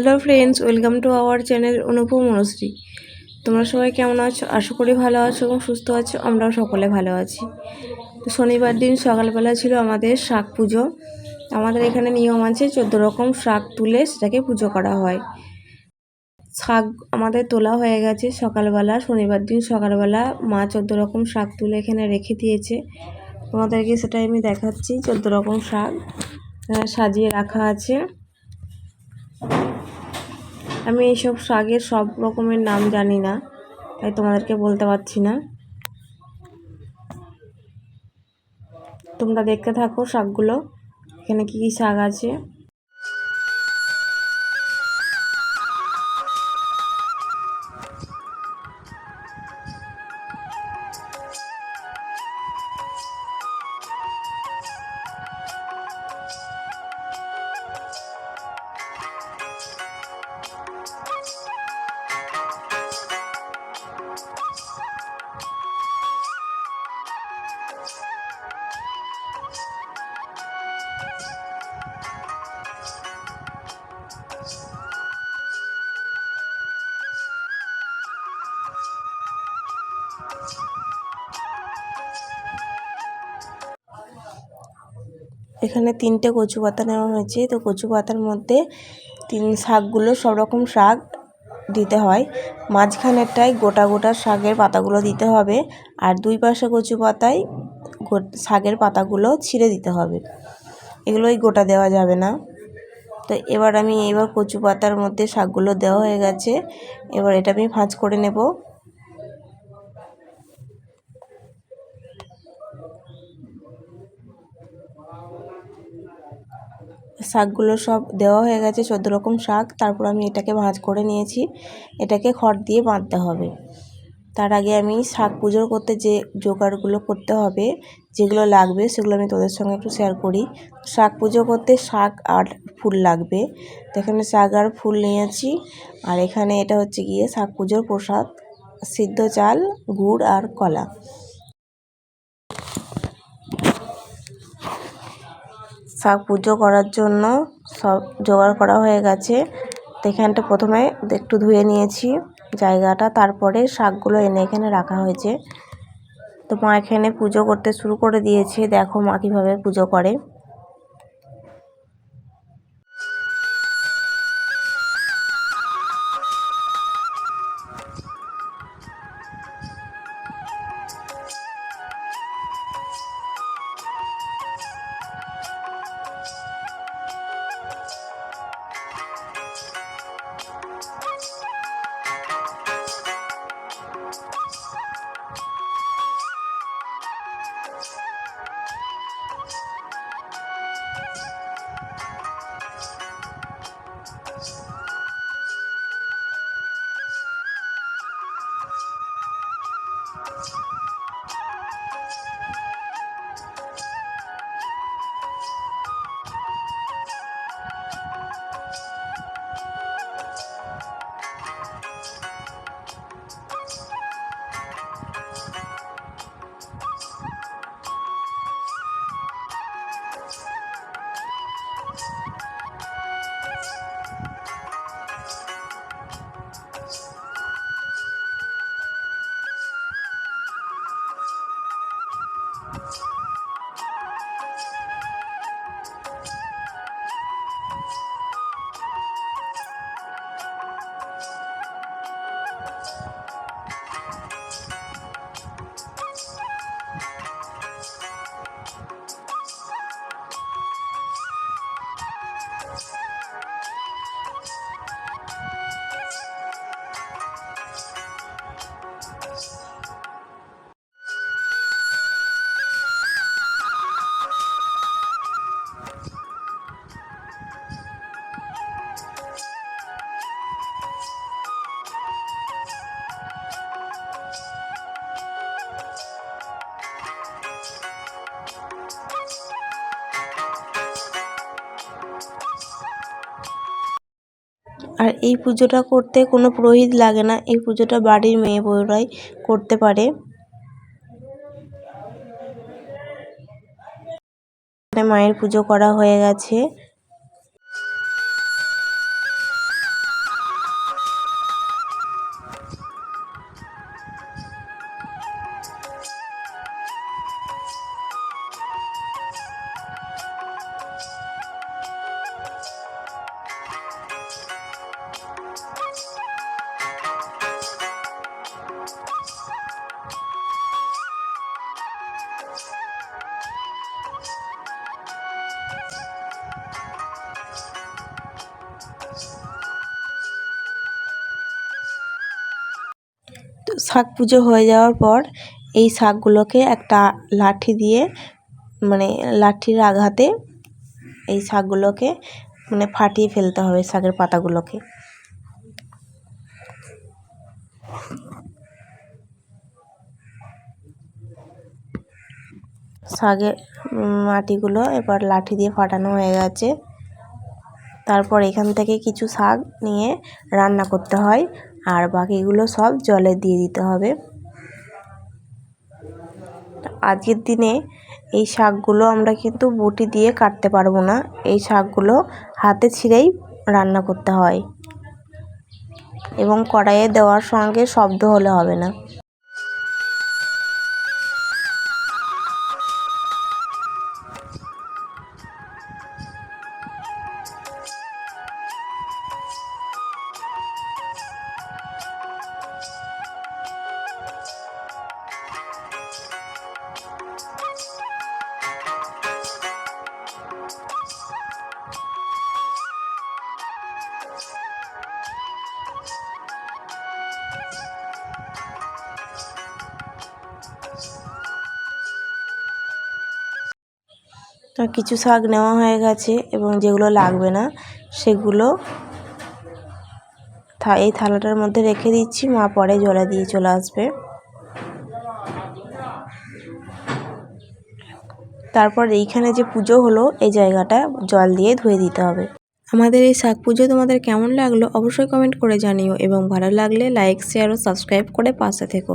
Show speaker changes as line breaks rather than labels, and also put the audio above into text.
Hello friends welcome to our channel Anupam Monoshree তোমরা সবাই কেমন আছো? আশা করি ভালো আছো এবং সুস্থ আছো, আমরাও সকলে ভালো আছি। তো শনিবার দিন সকালবেলা ছিল আমাদের শাক পুজো। আমাদের এখানে নিয়ম আছে, চোদ্দ রকম শাক তুলে সেটাকে পুজো করা হয়। শাক আমাদের তোলা হয়ে গেছে সকালবেলা, শনিবার দিন সকালবেলা মা চোদ্দ রকম শাক তুলে এখানে রেখে দিয়েছে। তোমাদেরকে সেটাই আমি দেখাচ্ছি, চোদ্দ রকম শাক সাজিয়ে রাখা আছে। আমি এইসব শাকের সব রকমের নাম জানি না, তাই তোমাদেরকে বলতে পারছি না। তোমরা দেখতে থাকো শাকগুলো, এখানে কী কী শাক আছে? এখানে তিনটে কচু পাতা নেওয়া হয়েছে। তো কচু পাতার মধ্যে তিন শাকগুলো সব রকম শাক দিতে হয়। মাঝখানেরটায় গোটা গোটা শাকের পাতাগুলো দিতে হবে আর দুই পাশে কচু পাতায় শাকের পাতাগুলো ছিঁড়ে দিতে হবে। এগুলোই গোটা দেওয়া যাবে না। তো এবার আমি এবার কচু পাতার মধ্যে শাকগুলো দেওয়া হয়ে গেছে। এবার এটা আমি ভাঁজ করে নেব। শাকগুলো সব দেওয়া হয়ে গেছে চোদ্দ রকম শাক। তারপর আমি এটাকে ভাঁজ করে নিয়েছি। এটাকে খড় দিয়ে বাঁধতে হবে। তার আগে আমি শাক পুজো করতে যে জোগাড়গুলো করতে হবে, যেগুলো লাগবে সেগুলো আমি তোদের সঙ্গে একটু শেয়ার করি। শাক পুজো করতে শাক আর ফুল লাগবে। এখানে শাক আর ফুল নিয়েছি। আর এখানে এটা হচ্ছে গিয়ে শাক পুজোর প্রসাদ, সিদ্ধ চাল, গুড় আর কলা। শাক পুজো করার জন্য সব জোগাড় করা হয়ে গেছে। তো এখানটা প্রথমে একটু ধুয়ে নিয়েছি জায়গাটা, তারপরে শাকগুলো এনে এখানে রাখা হয়েছে। তো মা এখানে পুজো করতে শুরু করে দিয়েছে। দেখো মা কীভাবে পুজো করে। আর এই পুজোটা করতে কোনো পুরোহিত লাগে না। এই পুজোটা বাড়ির মেয়ে বউরাই করতে পারে। মায়ের পুজো করা হয়ে গেছে। শাক পুজো হয়ে যাওয়ার পর এই শাকগুলোকে একটা লাঠি দিয়ে মানে লাঠির আঘাতে এই শাকগুলোকে মানে ফাটিয়ে ফেলতে হবে শাকের পাতাগুলোকে। শাকের মাটিগুলো এবার লাঠি দিয়ে ফাটানো হয়ে গেছে। তারপর এখান থেকে কিছু শাক নিয়ে রান্না করতে হয়। আর বাকিগুলো সব জলে দিয়ে দিতে হবে। আজকের দিনে এই শাকগুলো আমরা কিন্তু বটি দিয়ে কাটতে পারব না। এই শাকগুলো হাতে ছিঁড়েই রান্না করতে হয়। এবং কড়াইয়ে দেওয়ার সঙ্গে শব্দ হলে হবে না। কিছু শাক নেওয়া হয়ে গেছে এবং যেগুলো লাগবে না, সেগুলো এই থালাটার মধ্যে রেখে দিচ্ছি। মা পরে জলে দিয়ে চলে আসবে। তারপর এইখানে যে পুজো হলো, এই জায়গাটা জল দিয়ে ধুয়ে দিতে হবে। আমাদের এই শাক পুজো তোমাদের কেমন লাগল অবশ্যই কমেন্ট করে জানিও এবং ভালো লাগলে লাইক, শেয়ার ও সাবস্ক্রাইব করে পাশে থেকো।